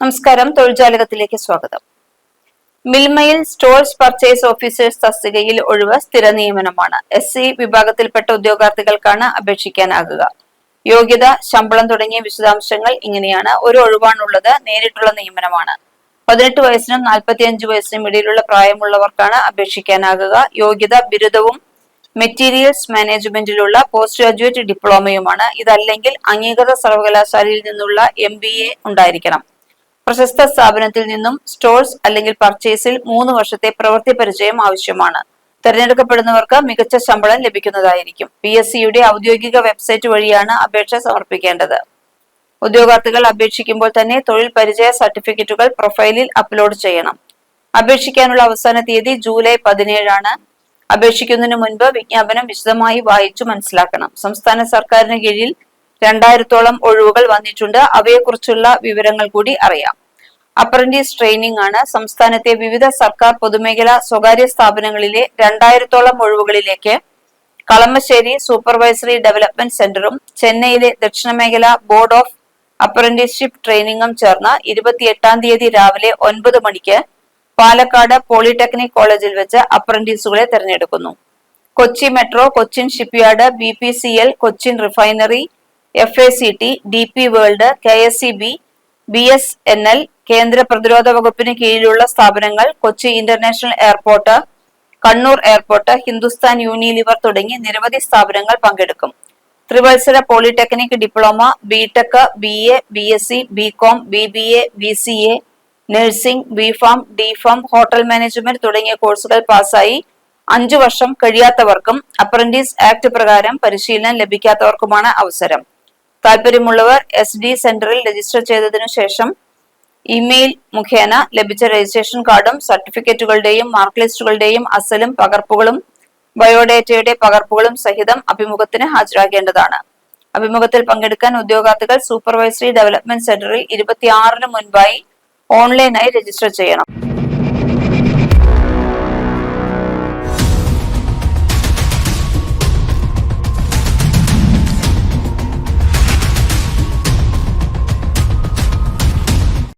നമസ്കാരം. തൊഴിൽജാലകത്തിലേക്ക് സ്വാഗതം. മിൽമയിൽ stores purchase officers തസ്തികയിൽ ഒഴിവ് സ്ഥിര നിയമനമാണ്. എസ് സി വിഭാഗത്തിൽപ്പെട്ട ഉദ്യോഗാർത്ഥികൾക്കാണ് അപേക്ഷിക്കാനാകുക. യോഗ്യത ശമ്പളം തുടങ്ങിയ വിശദാംശങ്ങൾ ഇങ്ങനെയാണ്. ഒരു ഒഴിവാണുള്ളത് നേരിട്ടുള്ള നിയമനമാണ്. പതിനെട്ട് വയസ്സിനും നാൽപ്പത്തിയഞ്ച് വയസ്സിനും ഇടയിലുള്ള പ്രായമുള്ളവർക്കാണ് അപേക്ഷിക്കാനാകുക. യോഗ്യത ബിരുദവും മെറ്റീരിയൽസ് മാനേജ്മെന്റിലുള്ള പോസ്റ്റ് ഗ്രാജുവേറ്റ് ഡിപ്ലോമയുമാണ്. ഇതല്ലെങ്കിൽ അംഗീകൃത സർവകലാശാലയിൽ നിന്നുള്ള എം ഉണ്ടായിരിക്കണം. പ്രശസ്ത സ്ഥാപനത്തിൽ നിന്നും സ്റ്റോഴ്സ് അല്ലെങ്കിൽ പർച്ചേസിൽ മൂന്ന് വർഷത്തെ പ്രവൃത്തി പരിചയം ആവശ്യമാണ്. തെരഞ്ഞെടുക്കപ്പെടുന്നവർക്ക് മികച്ച ശമ്പളം ലഭിക്കുന്നതായിരിക്കും. പി എസ് സിയുടെ ഔദ്യോഗിക വെബ്സൈറ്റ് വഴിയാണ് അപേക്ഷ സമർപ്പിക്കേണ്ടത്. ഉദ്യോഗാർത്ഥികൾ അപേക്ഷിക്കുമ്പോൾ തന്നെ തൊഴിൽ പരിചയ സർട്ടിഫിക്കറ്റുകൾ പ്രൊഫൈലിൽ അപ്ലോഡ് ചെയ്യണം. അപേക്ഷിക്കാനുള്ള അവസാന തീയതി ജൂലൈ പതിനേഴാണ്. അപേക്ഷിക്കുന്നതിന് മുൻപ് വിജ്ഞാപനം വിശദമായി വായിച്ചു മനസ്സിലാക്കണം. സംസ്ഥാന സർക്കാരിന് കീഴിൽ രണ്ടായിരത്തോളം ഒഴിവുകൾ വന്നിട്ടുണ്ട്. അവയെക്കുറിച്ചുള്ള വിവരങ്ങൾ കൂടി അറിയാം. അപ്രന്റീസ് ട്രെയിനിംഗ് ആണ്. സംസ്ഥാനത്തെ വിവിധ സർക്കാർ പൊതുമേഖലാ സ്വകാര്യ സ്ഥാപനങ്ങളിലെ രണ്ടായിരത്തോളം ഒഴിവുകളിലേക്ക് കളമശ്ശേരി സൂപ്പർവൈസറി ഡെവലപ്മെന്റ് സെന്ററും ചെന്നൈയിലെ ദക്ഷിണമേഖല ബോർഡ് ഓഫ് അപ്രന്റീസ്ഷിപ്പ് ട്രെയിനിങ്ങും ചേർന്ന് ഇരുപത്തിയെട്ടാം തീയതി രാവിലെ ഒൻപത് മണിക്ക് പാലക്കാട് പോളിടെക്നിക് കോളേജിൽ വെച്ച് അപ്രന്റീസുകളെ തെരഞ്ഞെടുക്കുന്നു. Kochi Metro Cochin Shipyard B P C L Cochin Refinery F A C T D P World K S C B B S N L കേന്ദ്ര പ്രതിരോധ വകുപ്പിന് കീഴിലുള്ള സ്ഥാപനങ്ങൾ Kochi International Airport Kannur Airport Hindustan Unilever തുടങ്ങി നിരവധി സ്ഥാപനങ്ങൾ പങ്കെടുക്കും. ത്രിവത്സര polytechnic diploma B Tech B A B S C B com B B A B C A nursing B pharm D pharm hotel management തുടങ്ങിയ കോഴ്സുകൾ പാസ്സായി അഞ്ചു വർഷം കഴിയാത്തവർക്കും apprentice act പ്രകാരം പരിശീലനം ലഭിക്കാത്തവർക്കുമാണ് അവസരം. താല്പര്യമുള്ളവർ എസ് ഡി സെന്ററിൽ രജിസ്റ്റർ ചെയ്തതിനു ശേഷം ഇമെയിൽ മുഖേന ലഭിച്ച രജിസ്ട്രേഷൻ കാർഡും സർട്ടിഫിക്കറ്റുകളുടെയും മാർക്ക് ലിസ്റ്റുകളുടെയും അസലും പകർപ്പുകളും ബയോഡേറ്റയുടെ പകർപ്പുകളും സഹിതം അഭിമുഖത്തിന് ഹാജരാകേണ്ടതാണ്. അഭിമുഖത്തിൽ പങ്കെടുക്കാൻ ഉദ്യോഗാർത്ഥികൾ സൂപ്പർവൈസറി ഡെവലപ്മെന്റ് സെന്ററിൽ ഇരുപത്തിയാറിന് മുൻപായി ഓൺലൈനായി രജിസ്റ്റർ ചെയ്യണം.